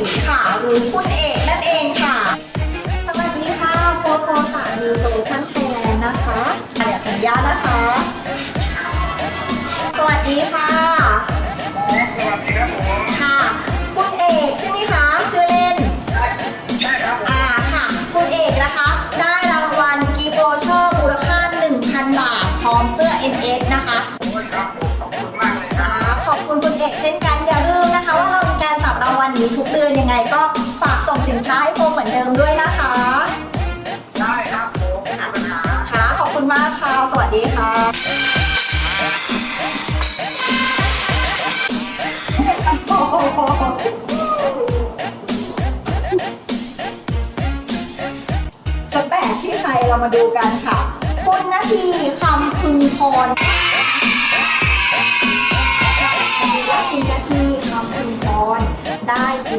ทองศ นี้ทุกเดือนยังไงก็ฝากส่งสินค้าให้โฟมเหมือนเดิมด้วยนะคะ ได้ครับผมไม่มีปัญหาค่ะ ขอบคุณมากค่ะ สวัสดีค่ะจะแตกที่ใครเรามาดูกันค่ะ คุณนาทีคำพึงพร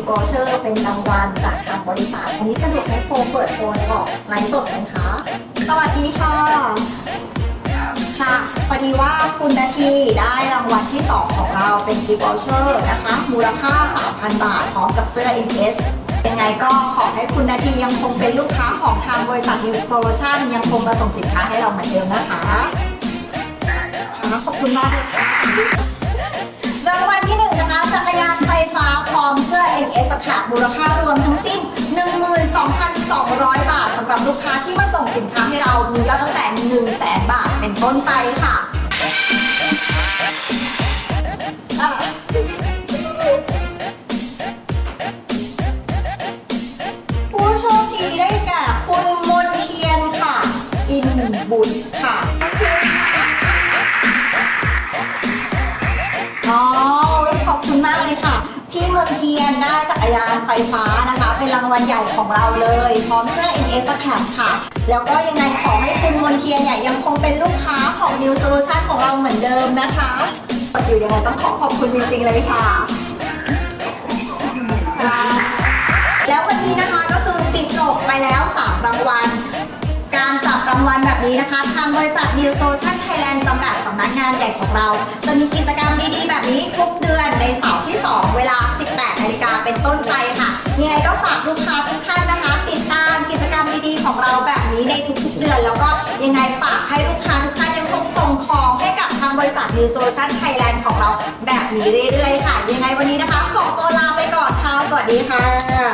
ได้กีบอเชอร์เป็นรางวัลจากทางบริษัทอันนี้สะดวกให้โฟมเปิดโฟนออกไลฟ์สดไหมคะ สวัสดีค่ะ ค่ะพอดีว่าคุณนาทีได้รางวัลที่ 2 ของเราเป็นกิฟต์วอเชอร์นะคะ มูลค่า 3,000 บาทพร้อมกับเสื้อ NS ยังไงก็ขอให้คุณนาทียังคงเป็นลูกค้าของทางบริษัท New Solution ยังคงมาส่งสินค้าให้เราเหมือนเดิมนะคะค่ะขอบคุณมากเลยค่ะำหรับลูกค้าที่มาส่งสินค้าให้เรามียอดตั้งแต่1 0 0 0 0แสนบาทเป็นต้นไปค่ะผู้โชคดีได้แก่คุณมนเทียนค่ะ อินบุญ เทียนได้จักรยานไฟฟ้านะคะ เป็นรางวัลใหญ่ของเราเลย พร้อมเสื้อ NS Cap ค่ะ แล้วก็ยังไงขอให้คุณมนเทียนเนี่ยยังคงเป็นลูกค้าของ New Solution ของเราเหมือนเดิมนะคะอยู่ยังไงต้องขอขอบคุณจริงๆเลยค่ะค่ะ แล้ววันนี้นะคะก็คือปิดจบไปแล้ว3รางวัลการจับรางวัลแบบนี้นะคะ บริษัท New Solution Thailand จำกัดสำนักงานใหญ่ของเรา จะมีกิจกรรมดีๆ แบบนี้ทุกเดือนในเสาร์ที่ 2 เวลา 18 นาฬิกาเป็นต้นไปค่ะยังไงก็ฝากลูกค้าทุกท่านนะคะ ติดตามกิจกรรมดีๆ ของเราแบบนี้ในทุกๆเดือน แล้วก็ยังไงฝากให้ลูกค้าทุกท่านยังคงส่งของให้กับทางบริษัท New Solution Thailand ของเราแบบนี้เรื่อยๆ ค่ะ ยังไงวันนี้นะคะ ขอตัวลาไปก่อนค่ะสวัสดีค่ะ